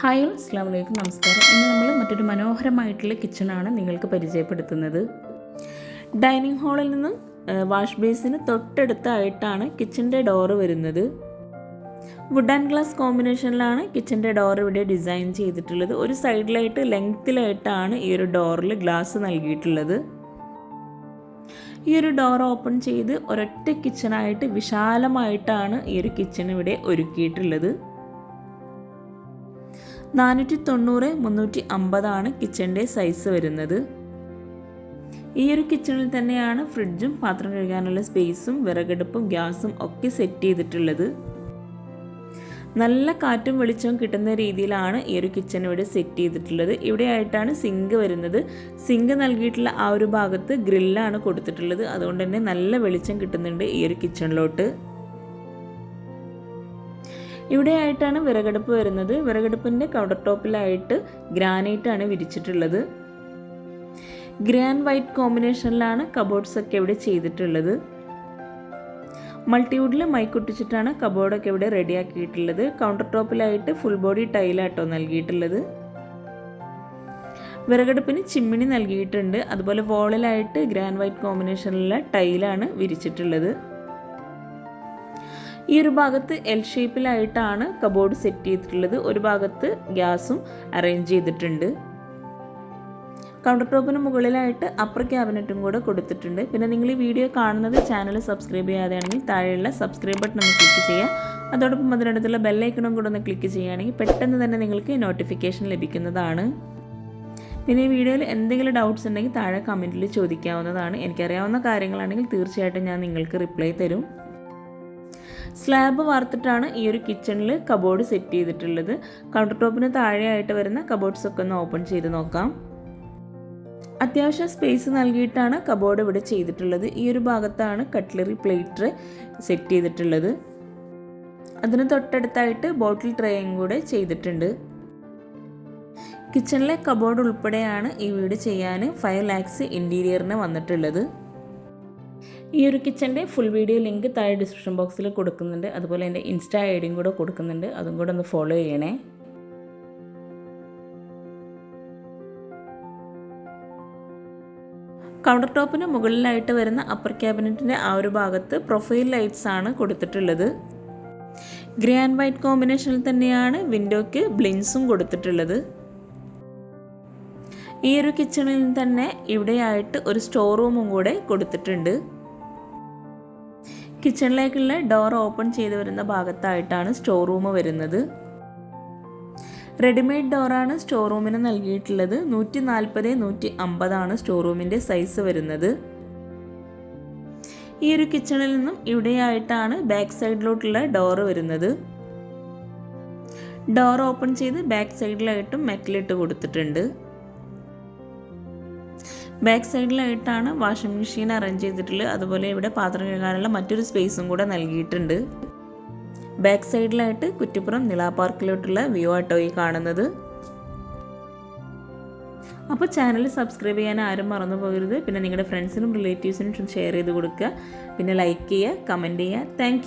Hi അസ്സാം വലൈക്കും നമസ്കാരം. ഇന്ന് നമ്മൾ മറ്റൊരു മനോഹരമായിട്ടുള്ള കിച്ചണാണ് നിങ്ങൾക്ക് പരിചയപ്പെടുത്തുന്നത്. ഡൈനിങ് ഹാളിൽ നിന്നും വാഷ് ബേസിന് തൊട്ടടുത്തായിട്ടാണ് കിച്ചന്റെ ഡോറ് വരുന്നത്. വുഡ് ആൻഡ് ഗ്ലാസ് കോമ്പിനേഷനിലാണ് കിച്ചന്റെ ഡോർ ഇവിടെ ഡിസൈൻ ചെയ്തിട്ടുള്ളത്. ഒരു സൈഡിലായിട്ട് ലെങ്ത്തിലായിട്ടാണ് ഈ ഒരു ഡോറിൽ ഗ്ലാസ് നൽകിയിട്ടുള്ളത്. ഈ ഒരു ഡോർ ഓപ്പൺ ചെയ്ത് ഒരൊറ്റ കിച്ചണായിട്ട് വിശാലമായിട്ടാണ് ഈ ഒരു കിച്ചൺ ഇവിടെ ഒരുക്കിയിട്ടുള്ളത്. നാനൂറ്റി തൊണ്ണൂറ് മുന്നൂറ്റി അമ്പതാണ് കിച്ചണിന്റെ സൈസ് വരുന്നത്. ഈ ഒരു കിച്ചണിൽ തന്നെയാണ് ഫ്രിഡ്ജും പാത്രം കഴുകാനുള്ള സ്പേസും വിറകടുപ്പും ഗ്യാസും ഒക്കെ സെറ്റ് ചെയ്തിട്ടുള്ളത്. നല്ല കാറ്റും വെളിച്ചവും കിട്ടുന്ന രീതിയിലാണ് ഈ ഒരു കിച്ചൺ ഇവിടെ സെറ്റ് ചെയ്തിട്ടുള്ളത്. ഇവിടെ ആയിട്ടാണ് സിങ്ക് വരുന്നത്. സിങ്ക് നൽകിയിട്ടുള്ള ആ ഒരു ഭാഗത്ത് ഗ്രില്ലാണ് കൊടുത്തിട്ടുള്ളത്. അതുകൊണ്ട് തന്നെ നല്ല വെളിച്ചം കിട്ടുന്നുണ്ട് ഈ ഒരു കിച്ചണിലോട്ട് ഇവിടെ ആയിട്ടാണ് വിറകടുപ്പ് വരുന്നത്. വിറകടുപ്പിന്റെ കൗണ്ടർ ടോപ്പിലായിട്ട് ഗ്രാനൈറ്റ് ആണ് വിരിച്ചിട്ടുള്ളത്. ഗ്രാൻ വൈറ്റ് കോമ്പിനേഷനിലാണ് കബോർഡ്സ് ഒക്കെ ഇവിടെ ചെയ്തിട്ടുള്ളത്. മൾട്ടിവുഡിൽ മൈക്കൊട്ടിച്ചിട്ടാണ് കബോർഡൊക്കെ ഇവിടെ റെഡിയാക്കിയിട്ടുള്ളത് കൗണ്ടർ ടോപ്പിലായിട്ട് ഫുൾ ബോഡി ടൈലാട്ടോ നൽകിയിട്ടുള്ളത്. വിറകടുപ്പിന് ചിമ്മിണി നൽകിയിട്ടുണ്ട്. അതുപോലെ വോളിലായിട്ട് ഗ്രാൻ വൈറ്റ് കോമ്പിനേഷനിലുള്ള ടൈലാണ് വിരിച്ചിട്ടുള്ളത്. ഈ ഒരു ഭാഗത്ത് എൽ ഷേപ്പിലായിട്ടാണ് കബോർഡ് സെറ്റ് ചെയ്തിട്ടുള്ളത്. ഒരു ഭാഗത്ത് ഗ്യാസും അറേഞ്ച് ചെയ്തിട്ടുണ്ട്. കൗണ്ടർ ടോപ്പിന് മുകളിലായിട്ട് അപ്പർ ക്യാബിനറ്റും കൂടെ കൊടുത്തിട്ടുണ്ട്. പിന്നെ നിങ്ങൾ ഈ വീഡിയോ കാണുന്നത് ചാനൽ സബ്സ്ക്രൈബ് ചെയ്യാതെയാണെങ്കിൽ താഴെയുള്ള സബ്സ്ക്രൈബ് ബട്ടൺ ഒന്ന് ക്ലിക്ക് ചെയ്യുക. അതോടൊപ്പം അതിനടുത്തുള്ള ബെല്ലൈക്കണും കൂടെ ഒന്ന് ക്ലിക്ക് ചെയ്യുകയാണെങ്കിൽ പെട്ടെന്ന് തന്നെ നിങ്ങൾക്ക് നോട്ടിഫിക്കേഷൻ ലഭിക്കുന്നതാണ്. പിന്നെ ഈ വീഡിയോയിൽ എന്തെങ്കിലും ഡൗട്ട്സ് ഉണ്ടെങ്കിൽ താഴെ കമന്റിൽ ചോദിക്കാവുന്നതാണ്. എനിക്കറിയാവുന്ന കാര്യങ്ങളാണെങ്കിൽ തീർച്ചയായിട്ടും ഞാൻ നിങ്ങൾക്ക് റിപ്ലൈ തരും. സ്ലാബ് വാർത്തിട്ടാണ് ഈ ഒരു കിച്ചണിൽ കബോർഡ് സെറ്റ് ചെയ്തിട്ടുള്ളത്. കൗണ്ടർ ടോപ്പിന് താഴെയായിട്ട് വരുന്ന കബോർഡ്സ് ഒക്കെ ഒന്ന് ഓപ്പൺ ചെയ്ത് നോക്കാം. അത്യാവശ്യം സ്പേസ് നൽകിയിട്ടാണ് കബോർഡ് ഇവിടെ ചെയ്തിട്ടുള്ളത്. ഈ ഒരു ഭാഗത്താണ് കട്ട്ലറി പ്ലേറ്റ് സെറ്റ് ചെയ്തിട്ടുള്ളത്. അതിന് തൊട്ടടുത്തായിട്ട് ബോട്ടിൽ ട്രേയും കൂടെ ചെയ്തിട്ടുണ്ട്. കിച്ചണിലെ കബോർഡ് ഉൾപ്പെടെയാണ് ഈ വീട് ചെയ്യാൻ ഫൈവ് ലാക്സ് ഇന്റീരിയറിന് വന്നിട്ടുള്ളത്. ഈ ഒരു കിച്ചന്റെ ഫുൾ വീഡിയോ ലിങ്ക് താഴെ ഡിസ്ക്രിപ്ഷൻ ബോക്സിൽ കൊടുക്കുന്നുണ്ട്. അതുപോലെ എന്റെ ഇൻസ്റ്റാ ഐ ഡിയും കൂടെ കൊടുക്കുന്നുണ്ട്. അതും കൂടെ ഒന്ന് ഫോളോ ചെയ്യണേ. കൗണ്ടർ ടോപ്പിന് മുകളിലായിട്ട് വരുന്ന അപ്പർ ക്യാബിനറ്റിന്റെ ആ ഒരു ഭാഗത്ത് പ്രൊഫൈൽ ലൈറ്റ്സ് ആണ് കൊടുത്തിട്ടുള്ളത്. ഗ്രേ ആൻഡ് വൈറ്റ് കോമ്പിനേഷനിൽ തന്നെയാണ് വിൻഡോയ്ക്ക് ബ്ലിൻസും കൊടുത്തിട്ടുള്ളത്. ഈ ഒരു കിച്ചണിൽ തന്നെ ഇവിടെയായിട്ട് ഒരു സ്റ്റോർ റൂമും കൂടെ കൊടുത്തിട്ടുണ്ട്. കിച്ചണിലേക്കുള്ള ഡോർ ഓപ്പൺ ചെയ്ത് വരുന്ന ഭാഗത്തായിട്ടാണ് സ്റ്റോർ റൂം വരുന്നത്. റെഡിമെയ്ഡ് ഡോറാണ് സ്റ്റോർ റൂമിന് നൽകിയിട്ടുള്ളത്. നൂറ്റി നാൽപ്പത് നൂറ്റി അമ്പതാണ് സ്റ്റോർ റൂമിന്റെ സൈസ് വരുന്നത്. ഈ ഒരു കിച്ചണിൽ നിന്നും ഇവിടെയായിട്ടാണ് ബാക്ക് സൈഡിലോട്ടുള്ള ഡോർ വരുന്നത്. ഡോർ ഓപ്പൺ ചെയ്ത് ബാക്ക് സൈഡിലായിട്ടും മെറ്റലിട്ട് കൊടുത്തിട്ടുണ്ട്. ബാക്ക് സൈഡിലായിട്ടാണ് വാഷിംഗ് മെഷീൻ അറേഞ്ച് ചെയ്തിട്ടുള്ളത്. അതുപോലെ ഇവിടെ പാത്രം കഴുകാനുള്ള മറ്റൊരു സ്പേസും കൂടെ നൽകിയിട്ടുണ്ട്. ബാക്ക് സൈഡിലായിട്ട് കുറ്റിപ്പുറം നില പാർക്കിലോട്ടുള്ള വ്യൂ ആട്ടോ ഈ കാണുന്നത്. അപ്പോൾ ചാനൽ സബ്സ്ക്രൈബ് ചെയ്യാൻ ആരും മറന്നു പോകരുത്. പിന്നെ നിങ്ങളുടെ ഫ്രണ്ട്സിനും റിലേറ്റീവ്സിനും ഷെയർ ചെയ്ത് കൊടുക്കുക. പിന്നെ ലൈക്ക് ചെയ്യുക കമന്റ് ചെയ്യുക. താങ്ക്